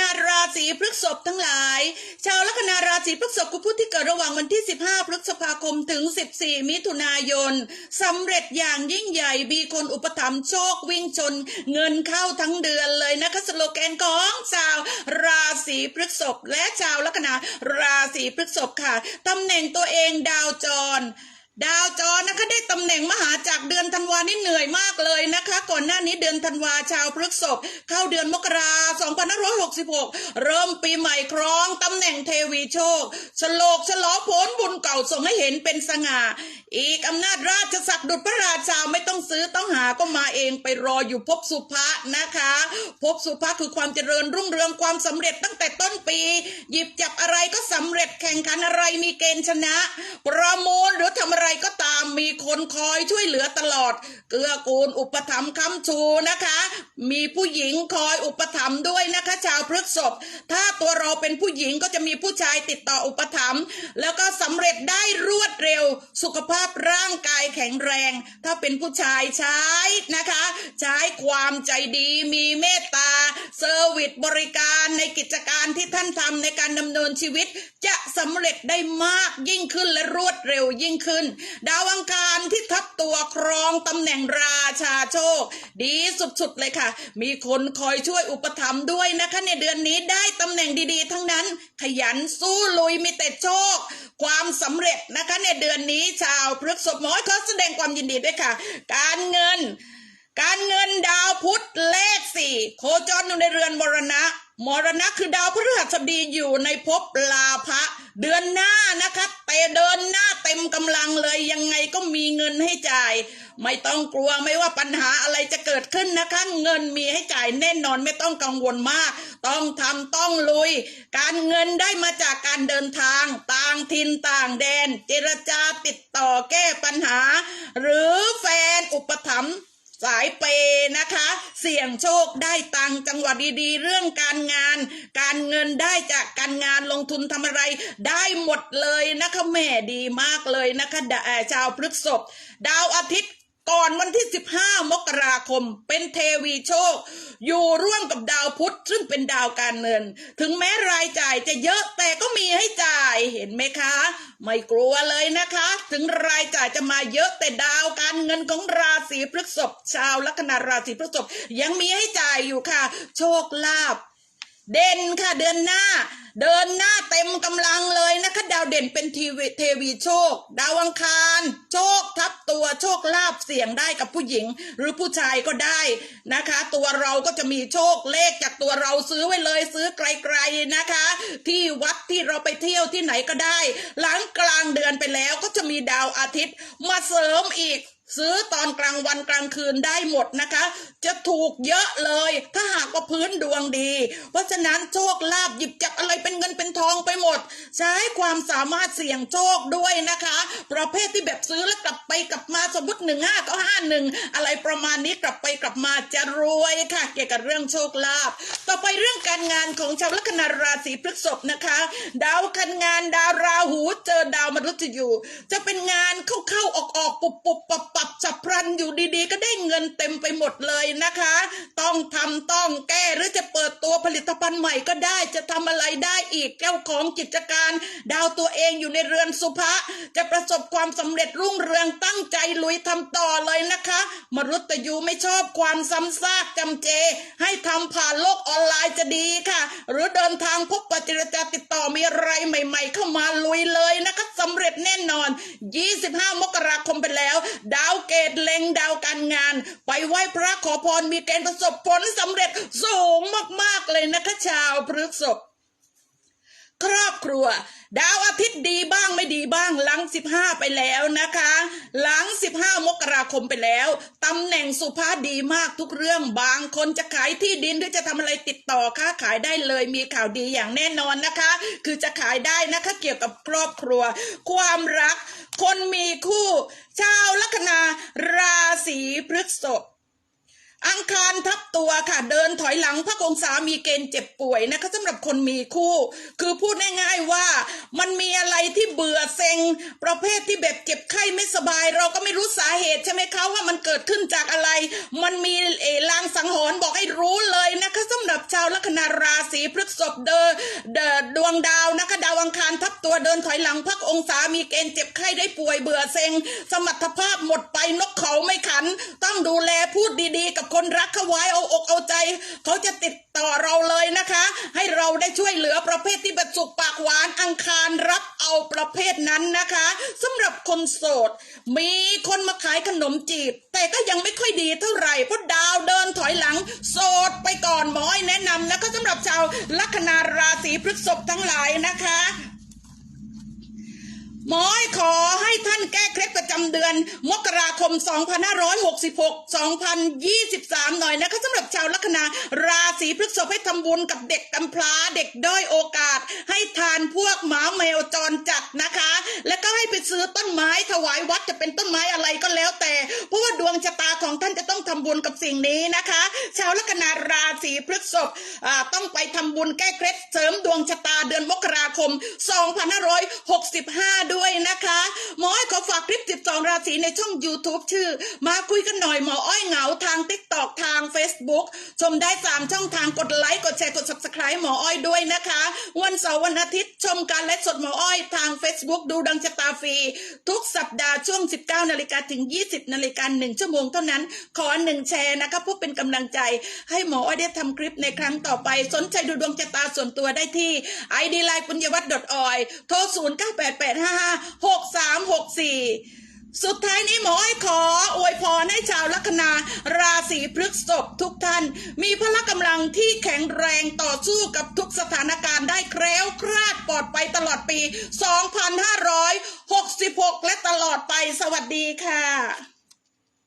นาราศีพฤษภทั้งหลาย ชาวลัคนาราศีพฤษภคือผู้ที่เกิดระหว่างวันที่ 15 พฤษภาคมถึง 14 มิถุนายนสำเร็จอย่างยิ่งใหญ่มีคนอุปถัมภ์โชควิ่งชน เงินเข้าทั้งเดือนเลยนะคะสโลแกนของชาวราศีพฤษภและชาวลัคนาราศีพฤษภค่ะตำแหน่งตัวเองดาวจร ดาวจรนะคะได้ตำแหน่งมหาจากรเดือนธันวานี่เหนื่อยมากเลยนะคะ ก่อนหน้านี้เดือนธันวาชาวพฤกษภเข้าเดือนมกราคม2566 เริ่มปีใหม่ครองตำแหน่งเทวีโชคฉลกฉลอผลบุญเก่าส่งให้เห็นเป็นสง่า อีกอำนาจราชศักดิ์ดุจพระราชาไม่ต้องซื้อต้องหาก็มาเองไปรออยู่พบสุภะนะคะพบสุภะคือความเจริญรุ่งเรืองความสำเร็จตั้งแต่ต้นปี หยิบจับอะไรก็สำเร็จแข่งขันอะไรมีเกณฑ์ชนะ ประมูลหรือทำอะไรก็ตามมีคนคอยช่วยเหลือตลอด เกื้อกูลอุปถัมภ์ค้ำชูนะคะ มีผู้หญิงคอยอุปถัมภ์ด้วยนะคะ ชาวพฤกษภถ้าตัวเราเป็นผู้หญิงก็จะมีผู้ชายติดต่ออุปถัมภ์แล้วก็สำเร็จได้รวดเร็วสุขภาพร่างกายแข็งแรง ถ้าเป็นผู้ชายใช้นะคะ ใช้ความใจดีมีเมตตาเซอร์วิสบริการในกิจการที่ท่านทำในการดำเนินชีวิต จะสำเร็จได้มากยิ่งขึ้นและรวดเร็วยิ่งขึ้น ดาวอังคารที่ทับตัวครองตำแหน่งราชาโชค ดีสุดๆเลยค่ะ มีคนคอยช่วยอุปถัมภ์ด้วยนะคะในเดือนนี้ได้ตำแหน่งดีๆ ทั้งนั้น ขยันสู้ลุยมีแต่โชค ความสำเร็จนะคะในเดือนนี้ชาวพฤกษภหมอยขอแสดงความยินดีด้วยค่ะ การเงิน การเงินดาวพุธเลขสี่โคจรอยู่ในเรือนมรณะ มรณะคือดาวพฤหัสบดีอยู่ในภพลาภะ เดือนหน้านะคะแต่เดินหน้าเต็มกำลังเลยยังไงก็มีเงินให้จ่าย ไม่ต้องกลัวไม่ว่าปัญหาอะไรจะเกิดขึ้นนะคะ เงินมีให้จ่ายแน่นอนไม่ต้องกังวลมาก ต้องทำต้องลุย การเงินได้มาจากการเดินทาง ต่างถิ่นต่างแดน เจรจาติดต่อแก้ปัญหา หรือแฟนอุปถัมภ์ สายเปย์นะคะ เสี่ยงโชคได้ตังจังหวัดดีๆ เรื่องการงาน การเงินได้จากการงานลงทุนทำอะไรได้หมดเลยนะคะแม่ดีมากเลยนะคะดาชาวพฤษภดาวอาทิตย์ ก่อนวันที่ 15 มกราคม เป็นเทวีโชค อยู่ร่วมกับดาวพุธซึ่งเป็นดาวการเงิน ถึงแม้รายจ่ายจะเยอะแต่ก็มีให้จ่ายเห็นไหมคะ ไม่กลัวเลยนะคะ ถึงรายจ่ายจะมาเยอะแต่ดาวการเงินของราศีพฤษภชาวลัคนาราศีพฤษภยังมีให้จ่ายอยู่ค่ะ โชคลาภ เด่นค่ะเดือนหน้า เดินหน้าเต็มกำลังเลยนะคะดาวเด่นเป็นทีวีเทวีโชค ดาวอังคาร โชคทับตัวโชคลาภเสี่ยงได้กับผู้หญิง หรือผู้ชายก็ได้นะคะ ตัวเราก็จะมีโชคเลขจากตัวเราซื้อไว้เลยซื้อไกลๆนะคะ ที่วัดที่เราไปเที่ยวที่ไหนก็ได้ หลังกลางเดือนไปแล้วก็จะมีดาวอาทิตย์มาเสริมอีก ซื้อตอนกลางวันกลางคืนได้หมดนะคะ จะถูกเยอะเลย ถ้าหากว่าพื้นดวงดี เพราะฉะนั้นโชคลาภหยิบจับอะไรเป็นเงินเป็นทองไปหมด ใช้ความสามารถเสี่ยงโชคด้วยนะคะ ประเภทที่แบบซื้อแล้วกลับไปกลับมาสมมติหนึ่งห้าก็ห้าหนึ่งอะไรประมาณนี้กลับไปกลับมาจะรวยค่ะ เกี่ยวกับเรื่องโชคลาภต่อไปเรื่องการงานของชาวลัคนาราศีพฤษภนะคะ ดาวคันงานดาวราหูเจอดาวมฤตยูจะเป็นงานเข้าๆออกๆปุบปุบปับปัับสับพลันอยู่ดีๆ ก็ได้เงินเต็มไปหมดเลยนะคะ ต้องทำต้องแก้หรือจะเปิดตัวผลิตภัณฑ์ใหม่ก็ได้จะทำอะไรได้อีกเจ้าของกิจการ ดาวตัวเองอยู่ในเรือนสุภะจะประสบความสำเร็จรุ่งเรืองตั้งใจลุยทำต่อเลยนะคะ มรุตยูไม่ชอบความซ้ำซากจำเจ ให้ทำผ่านโลกออนไลน์จะดีค่ะ หรือเดินทางพบปะเจรจาติดต่อมีอะไรใหม่ ๆ เข้ามาลุยเลยนะคะสำเร็จแน่นอน 25 มกราคมไปแล้วดาวเกตเล็งดาวการงาน ไปไหว้พระขอพรมีเกณฑ์ประสบผลสำเร็จสูงมากๆเลยนะคะชาวพฤกษบครอบครัว ดาวอาทิตย์ดีบ้างไม่ดีบ้าง หลัง 15 ไปแล้วนะคะ หลัง 15 มกราคมไปแล้วตำแหน่งสุภาพดีมากทุกเรื่องบางคนจะขายที่ดินหรือจะทำอะไรติดต่อค้าขายได้เลยมีข่าวดีอย่างแน่นอนนะคะ คือจะขายได้นะคะเกี่ยวกับครอบครัว ความรัก คนมีคู่ ชาวลัคนาราศีพฤษภ อังคารทับตัวค่ะ เดินถอยหลังพระองศามีเกณฑ์เจ็บป่วยนะคะสำหรับคนมีคู่ คือพูดง่ายๆว่ามันมีอะไรที่เบื่อเซ็ง ประเภทที่แบบเจ็บไข้ไม่สบาย เราก็ไม่รู้สาเหตุใช่ไหมคะว่ามันเกิดขึ้นจากอะไร มันมีเอลางสังหรณ์บอกให้รู้เลย นะคะสำหรับชาวลัคนาราศีพฤษภเดอเดดวงดาวนะคะดาวอังคารทับตัวเดินถอยหลังพักองศามีเกณฑ์เจ็บไข้ได้ป่วยเบื่อเซ็ง สมรรถภาพหมดไปนกเขาไม่ขัน ต้องดูแลพูดดีๆ กับคนรักเขาไว้เอาอกเอาใจ เขาจะติดต่อเราเลยนะคะ ให้เราได้ช่วยเหลือประเภทที่แบบสุปากหวานอังคารรับเอาประเภทนั้นนะคะสำหรับคนโสด มีคนมาขายขนมจีบ ก็ยังไม่ค่อยดีเท่าไหร่เพราะดาวเดินถอยหลัง โสดไปก่อนหมออ้อยแนะนำนะคะสำหรับชาวลัคนาราศีพฤษภทั้งหลายนะคะหมอยขอให้ท่านแก้เคล็ดประจำเดือน มกราคม 2566 2023 หน่อยนะคะสำหรับชาวลัคนาราศีพฤษภให้ทำบุญกับเด็กกำพร้าเด็กด้อยโอกาส ให้ทานพวกหมาแมวจรจัดนะคะ แล้วก็ให้ไปซื้อต้นไม้ถวายวัดจะเป็นต้นไม้อะไรก็แล้ว บุญกับสิ่งนี้นะคะ ชาวลัคนาราศีพฤษภต้องไปทำบุญแก้เคล็ดเสริมดวงชะตาเดือนมกราคม 2565 ด้วยนะคะหมออ้อยขอฝากคลิป 12 ราศีในช่อง YouTube ชื่อ มาคุยกันหน่อยหมออ้อยเหงาทาง TikTok ทาง Facebook ชมได้ 3 ช่องทางกดไลค์กดแชร์กด Subscribe หมออ้อยด้วยนะคะ วันเสาร์วันอาทิตย์ชมการไลฟ์สดหมออ้อยทาง Facebook ดูดังชะตาฟรี ทุกสัปดาห์ช่วง 19 นาฬิกาถึง 20 นาฬิกา1ชั่วโมงเท่านั้นขอนึ่งแชร์นะคะเพื่อเป็นกำลังใจให้หมออ้อยได้ทำคลิปในครั้งต่อไป สนใจดูดวงชะตาส่วนตัวได้ที่ ID Line ปุญญวัฒน์ .oi โทร0 9 8 8 5 5 6 3 6 4สุดท้ายนี้หมออ้อยขออวยพรให้ชาวลัคนาราศีพฤษภทุกท่าน มีพละกำลังที่แข็งแรงต่อสู้กับทุกสถานการณ์ได้แคล้วคลาดปลอดไปตลอดปี 2566 และตลอดไปสวัสดีค่ะ